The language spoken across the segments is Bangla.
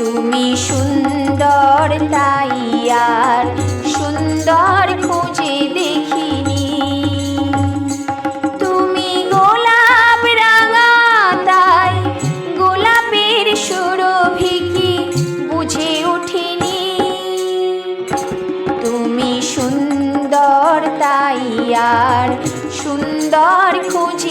তুমি সুন্দর, তাই আর সুন্দর খুঁজে দেখিনি। তুমি গোলাপ রাঙা, তাই গোলাপের সুরভি কি বুঝে উঠিনি। তুমি সুন্দর, তাই আর সুন্দর খুঁজে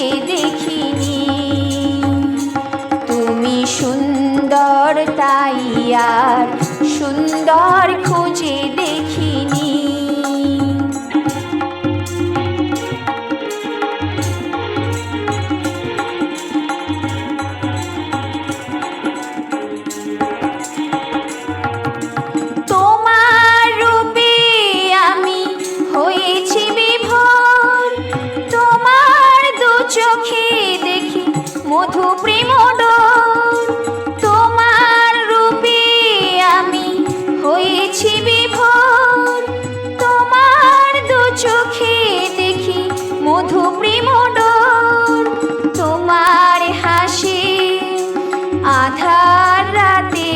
আধার রাতে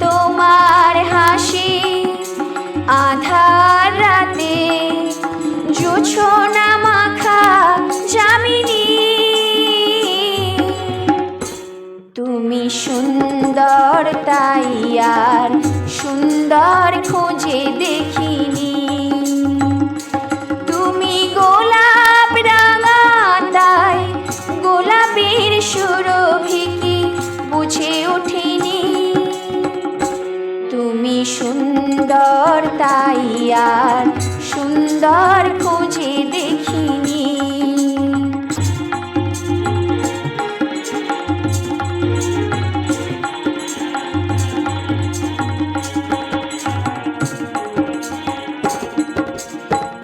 তোমার হাসি, আধার রাতে জোছনা মাখা জামিনী তুমি সুন্দর তাই আর সুন্দর খুঁজে দেখিনি তুমি সুন্দর তাই আর সুন্দর খুঁজে দেখিনি।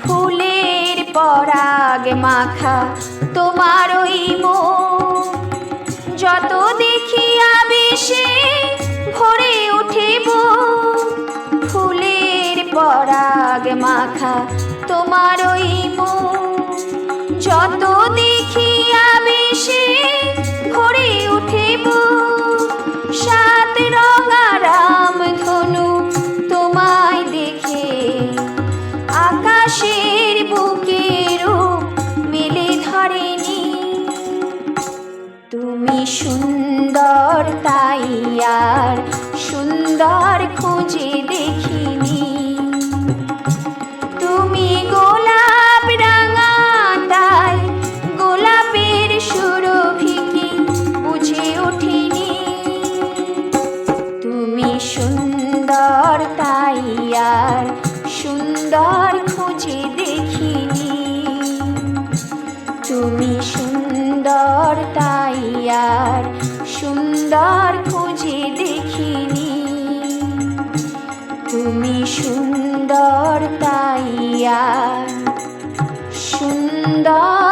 ফুলের পরাগ মাখা তোমার ওই মুখ মাখা তোমার ওই যত দেখি আবেশে ভরে ওঠে বুক। সাত রঙা রাম ধনু তোমায় দেখে। আকাশের বুকেরও মেলে ধরেনি। তুমি সুন্দর তাই আর সুন্দর খুঁজে দেখিনি সুন্দর তাই আর সুন্দর খুঁজে দেখিনি। তুমি সুন্দর তাই আর সুন্দর খুঁজে দেখিনি। তুমি সুন্দর তাই আর সুন্দর